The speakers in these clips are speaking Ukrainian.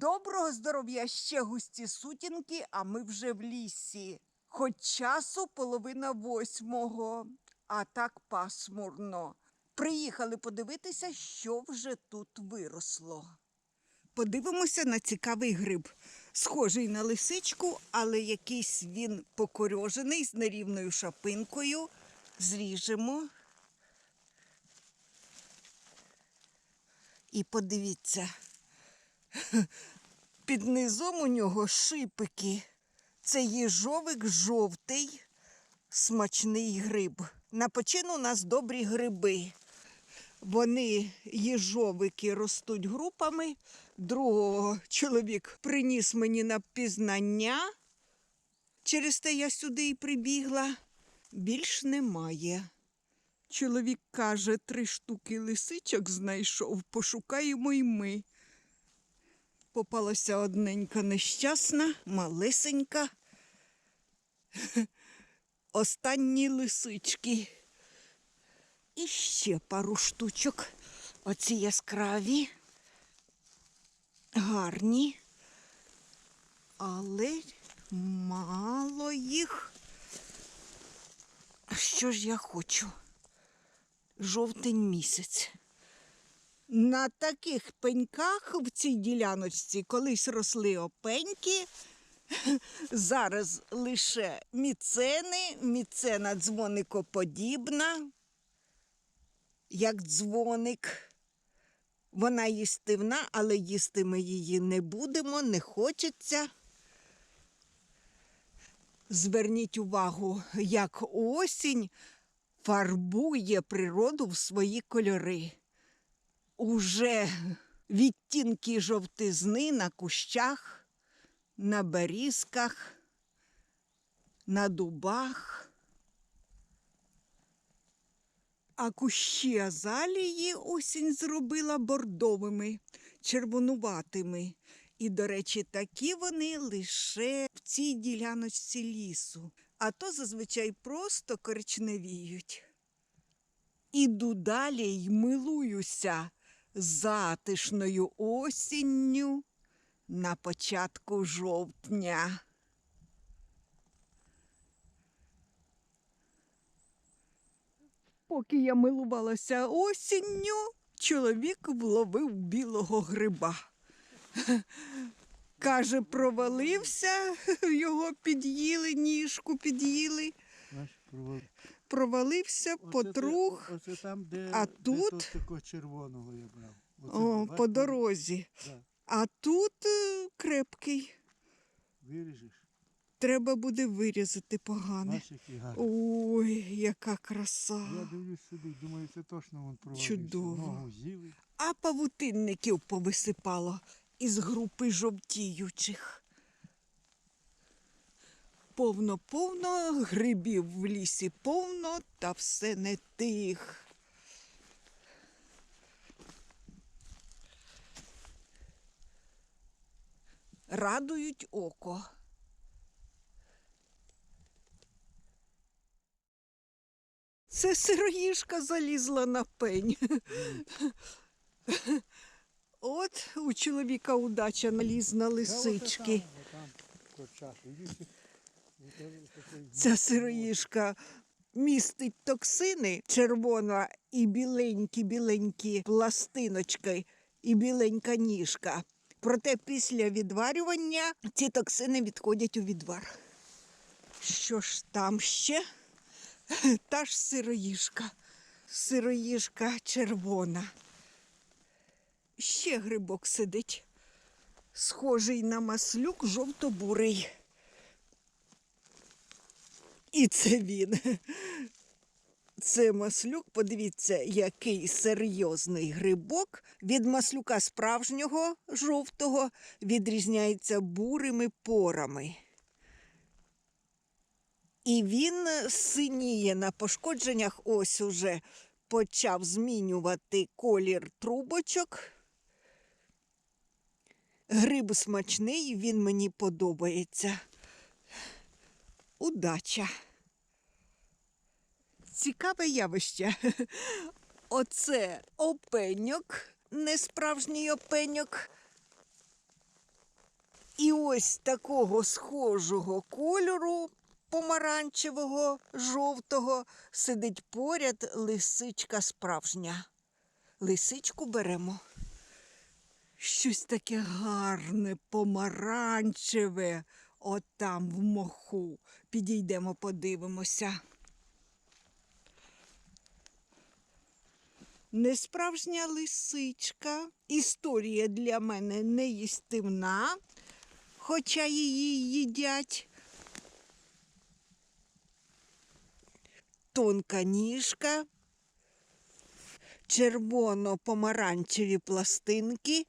Доброго здоров'я ще густі сутінки, а ми вже в лісі. Хоч часу половина восьмого, а так пасмурно. Приїхали подивитися, що вже тут виросло. Подивимося на цікавий гриб. Схожий на лисичку, але якийсь він покорьожений з нерівною шапинкою. Зріжемо. І подивіться, під низом у нього шипики. Це їжовик жовтий, смачний гриб. На почину у нас добрі гриби. Вони їжовики ростуть групами. Другого чоловік приніс мені на пізнання. Через те я сюди і прибігла. Більш немає. Чоловік каже, три штуки лисичок знайшов, пошукаємо й ми. Попалася одненька нещасна, малесенька. Останні лисички. І ще пару штучок. Оці яскраві, гарні, але мало їх. Що ж я хочу? Жовтень місяць. На таких пеньках в цій діляночці колись росли опеньки. Зараз лише міцени, міцена дзвоникоподібна, як дзвоник. Вона їстивна, але їсти ми її не будемо, не хочеться. Зверніть увагу, як осінь фарбує природу в свої кольори. Уже відтінки жовтизни на кущах, на берізках, на дубах. А кущі азалії осінь зробила бордовими, червонуватими. І, до речі, такі вони лише в цій діляночці лісу, а то зазвичай просто коричневіють. Іду далі й милуюся затишною осінню на початку жовтня. Поки я милувалася осінню, чоловік вловив білого гриба. Каже, провалився, його під'їли, ніжку під'їли. Провалився, потрух. те- Оце там, де, А тут? такого червоного я брав. Оце, О, по дорозі. Да. А тут е, крепкий. Виріжеш, Треба буде вирізати погане. бачиш, який гарний. Ой, яка краса. Я дивлюсь сюди, думаю, це точно він провалився. Чудово. Ногу з'їли. А павутинників повисипало із групи жовтіючих. Повно-повно, грибів в лісі повно, та все не тих. Радують око. Це сироїжка залізла на пень. От у чоловіка удача наліз на лисички. Ця сироїжка містить токсини червона і біленькі, біленькі пластиночки і біленька ніжка. Проте після відварювання ці токсини відходять у відвар. Що ж там ще? Та ж сироїжка. Сироїжка червона. Ще грибок сидить. Схожий на маслюк жовто-бурий. І це він. Це маслюк, подивіться, який серйозний грибок. Від маслюка справжнього жовтого відрізняється бурими порами. І він синіє на пошкодженнях, ось уже почав змінювати колір трубочок. Гриб смачний, він мені подобається. Удача. Цікаве явище. Оце опеньок, не справжній опеньок, ось такого схожого кольору, помаранчевого, жовтого, сидить поряд лисичка справжня. Лисичку беремо. Щось таке гарне, помаранчеве, отам в моху. Підійдемо, подивимося. Несправжня лисичка. Історія для мене неїстивна, хоча її їдять. Тонка ніжка, червоно-помаранчеві пластинки.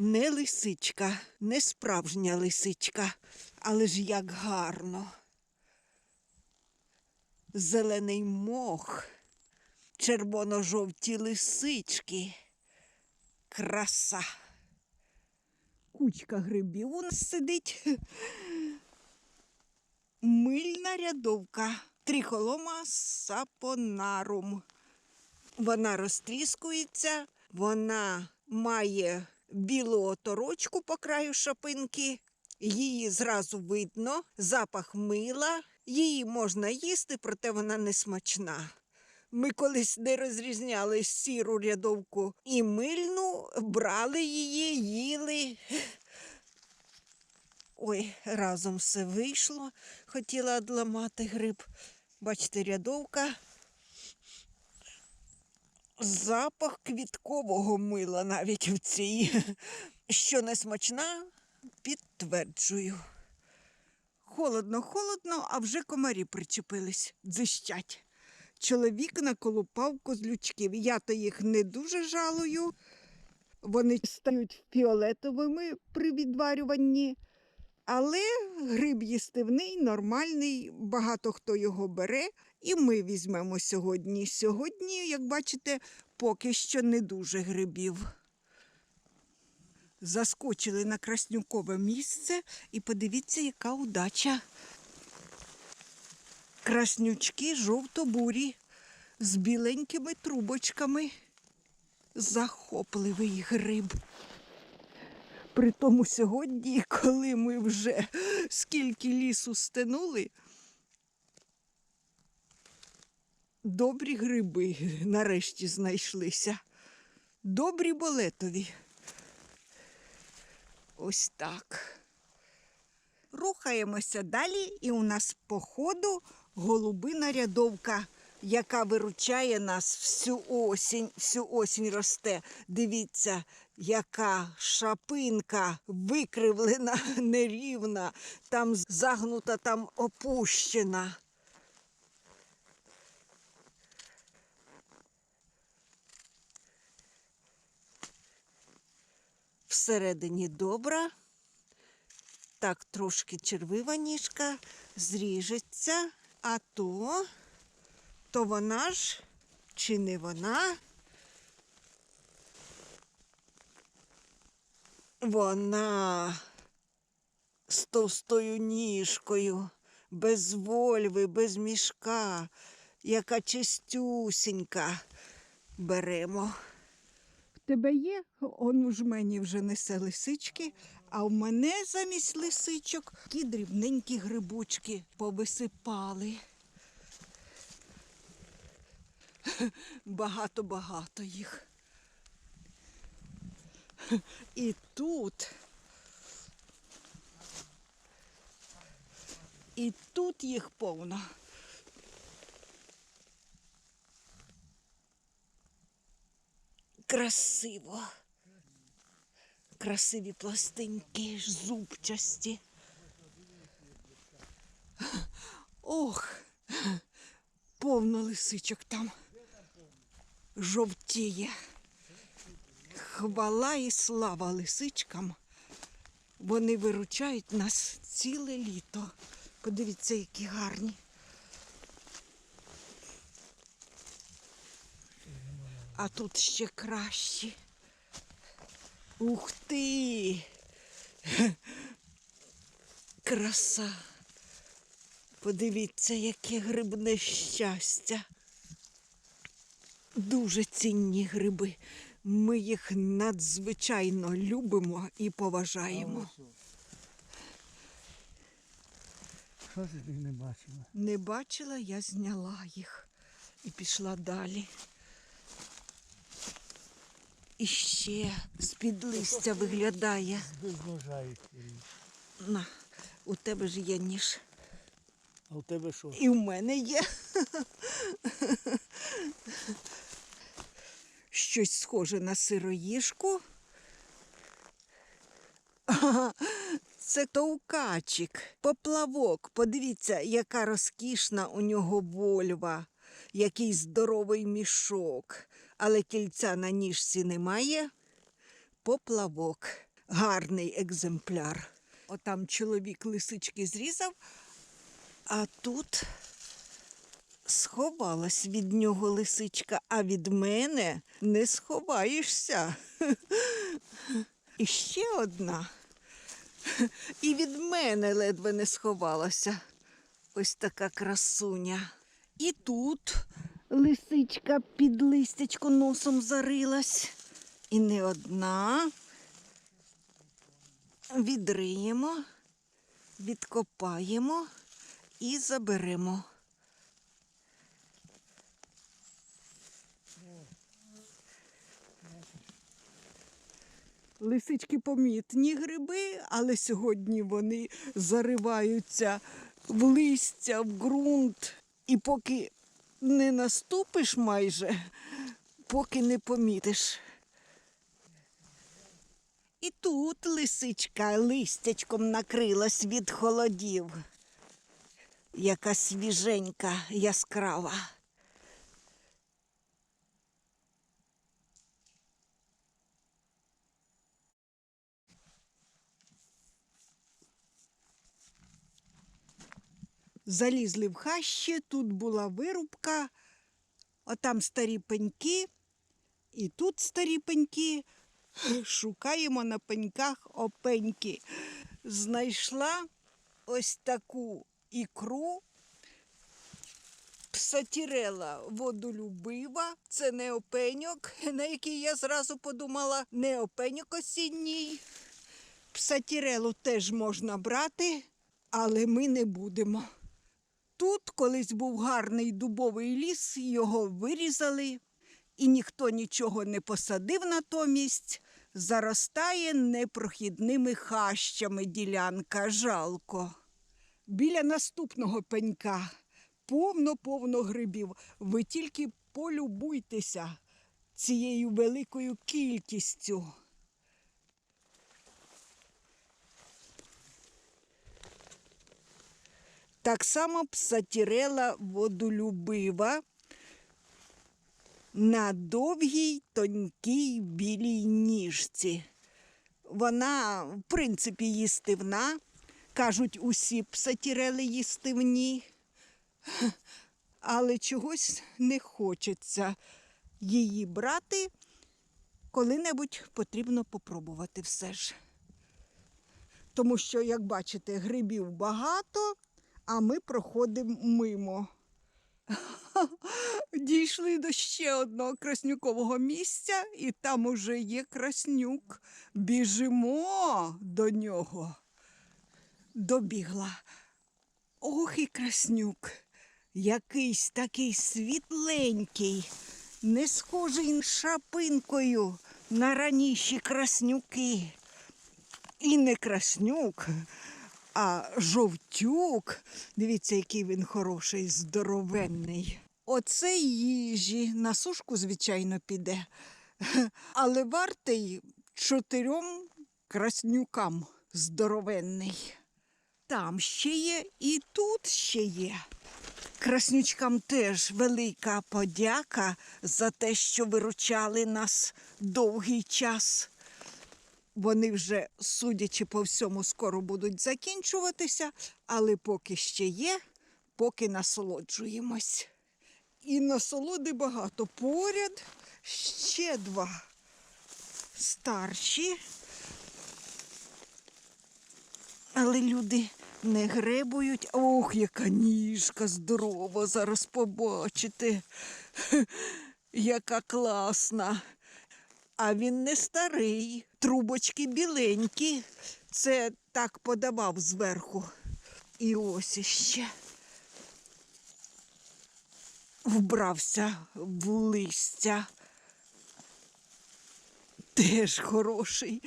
Не лисичка, не справжня лисичка, але ж як гарно. Зелений мох, червоно-жовті лисички. Краса. Кучка грибів у нас сидить. Мильна рядовка. Трихолома сапонарум. Вона розтріскується, вона має білу оторочку по краю шапинки. Її зразу видно, запах мила. Її можна їсти, проте вона не смачна. Ми колись не розрізняли сіру рядовку і мильну, брали її, їли. Ой, разом все вийшло. Хотіла одламати гриб. Бачите, рядовка. Запах квіткового мила навіть в цій. Що не смачна, підтверджую. Холодно, холодно, а вже комарі причепились, дзищать. Чоловік наколупав козлючків. Я то їх не дуже жалую. Вони стають фіолетовими при відварюванні. Але гриб їстивний, нормальний, багато хто його бере, і ми візьмемо сьогодні. Сьогодні, як бачите, поки що не дуже грибів. Заскочили на краснюкове місце і подивіться, яка удача. Краснючки жовто-бурі з біленькими трубочками. Захопливий гриб. При тому сьогодні, коли ми вже скільки лісу стенули, добрі гриби нарешті знайшлися. Добрі болетові. Ось так. Рухаємося далі, і у нас по ходу голубина рядовка, яка виручає нас всю осінь, всю осінь росте. Дивіться, яка шапинка викривлена, нерівна, там загнута, там опущена. Всередині добра. Так, трошки червива ніжка зріжеться, а то, то вона ж чи не вона? Вона з товстою ніжкою, без вольви, без мішка, яка чистюсінька. Беремо. В тебе є? Он у жмені вже несе лисички, а в мене замість лисичок такі дрібненькі грибочки повисипали. Багато-багато їх. І тут. І тут їх повно. Красиво. Красиві пластинки, зубчасті. Ох, повно лисичок там жовтіє. Хвала і слава лисичкам. Вони виручають нас ціле літо. Подивіться, які гарні. А тут ще кращі. Ух ти! Краса. Подивіться, яке грибне щастя. Дуже цінні гриби. Ми їх надзвичайно любимо і поважаємо. Що ж ти не бачила? Не бачила, я зняла їх і пішла далі. І ще з-під листя виглядає. На, у тебе ж є ніж. А у тебе що? І в мене є. Щось схоже на сироїжку. Це товкачик, поплавок. Подивіться, яка розкішна у нього вольва, який здоровий мішок. Але кільця на ніжці немає. Поплавок. Гарний екземпляр. Отам чоловік лисички зрізав, а тут сховалась від нього лисичка, а від мене не сховаєшся. І ще одна. І від мене ледве не сховалася. Ось така красуня. І тут лисичка під листячко носом зарилась. І не одна. Відриємо, відкопаємо і заберемо. Лисички помітні гриби, але сьогодні вони зариваються в листя, в ґрунт. І поки не наступиш майже, поки не помітиш. І тут лисичка листячком накрилась від холодів. Яка свіженька, яскрава. Залізли в хащі, тут була вирубка, отам старі пеньки, і тут старі пеньки. Шукаємо на пеньках опеньки. Знайшла ось таку ікру. Псатірела водолюбива, це не опеньок, на який я зразу подумала, не опеньок осінній. Псатірелу теж можна брати, але ми не будемо. Тут колись був гарний дубовий ліс, його вирізали, і ніхто нічого не посадив натомість. Заростає непрохідними хащами ділянка, жалко. Біля наступного пенька повно-повно грибів. Ви тільки полюбуйтеся цією великою кількістю. Так само псатірела водолюбива на довгій тонкій білій ніжці. Вона, в принципі, їстивна. Кажуть, усі псатірели їстивні, але чогось не хочеться її брати. Коли-небудь потрібно попробувати все ж. Тому що, як бачите, грибів багато, а ми проходимо мимо. Дійшли до ще одного краснюкового місця, і там уже є краснюк. Біжимо до нього. Добігла. Ох і краснюк. Якийсь такий світленький, не схожий шапинкою на раніші краснюки. І не краснюк, а жовтюк. Дивіться, який він хороший, здоровенний. Оце їжі. На сушку, звичайно, піде. Але вартий чотирьом краснюкам здоровенний. Там ще є і тут ще є. Краснючкам теж велика подяка за те, що виручали нас довгий час. Вони вже, судячи по всьому, скоро будуть закінчуватися, але поки ще є, поки насолоджуємось. І насолоди багато. Поряд ще два старші. Але люди не гребують. Ох, яка ніжка здорова, зараз побачите. Яка класна. А він не старий, трубочки біленькі. Це так подавав зверху. І ось іще. Вбрався в листя. Теж хороший.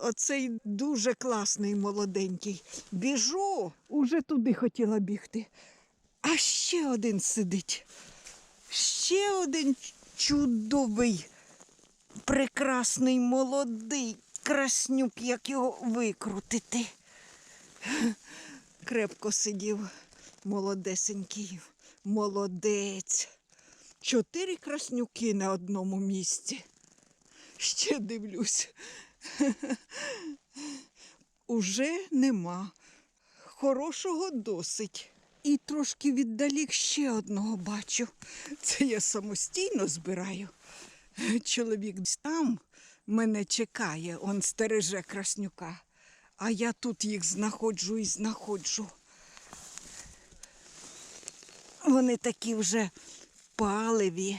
Оцей дуже класний молоденький. Біжу, уже туди хотіла бігти. А ще один сидить. Ще один чудовий, прекрасний молодий краснюк, як його викрутити. Крепко сидів, молодесенький, молодець. Чотири краснюки на одному місці. Ще дивлюсь. Уже нема. Хорошого досить. І трошки віддалік ще одного бачу. Це я самостійно збираю. Чоловік там мене чекає, он стереже краснюка. А я тут їх знаходжу і знаходжу. Вони такі вже паливі,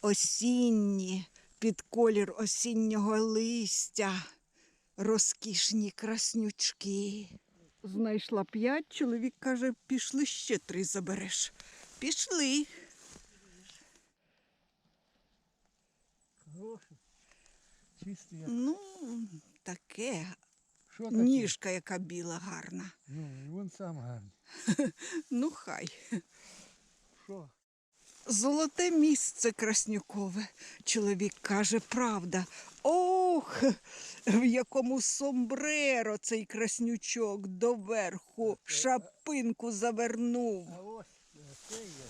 осінні, під колір осіннього листя, розкішні краснючки. Знайшла п'ять, чоловік каже, пішли ще три забереш. Пішли. Хороший. Чистий. як- Ну, таке. Що таке? Ніжка, яка біла, гарна. Ну, і він сам гарний. Ну, хай. Що? Золоте місце Краснюкове. Чоловік каже, правда. Ох, в якому сомбреро цей краснючок доверху шапинку завернув. А ось це є.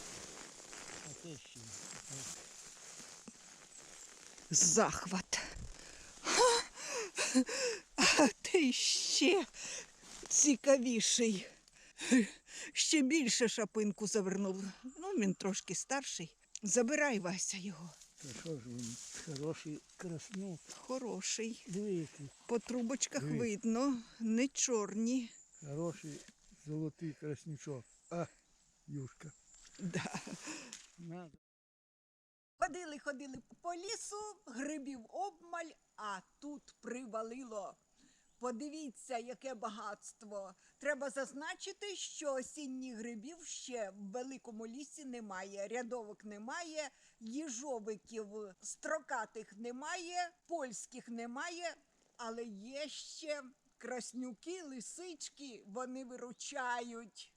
А це ще. Захват. А ти ще цікавіший. Ще більше шапинку завернув. Ну, він трошки старший. Забирай Вася його. Та що ж він хороший краснюк. Хороший. Який По трубочках Диви. видно, не чорні. хороший золотий краснючок. А, юшка. Да. Надо. Ходили, ходили по лісу, грибів обмаль, а тут привалило. Подивіться, яке багатство. Треба зазначити, що осінніх грибів ще в великому лісі немає. Рядовок немає, їжовиків строкатих немає, польських немає, але є ще краснюки, лисички, вони виручають.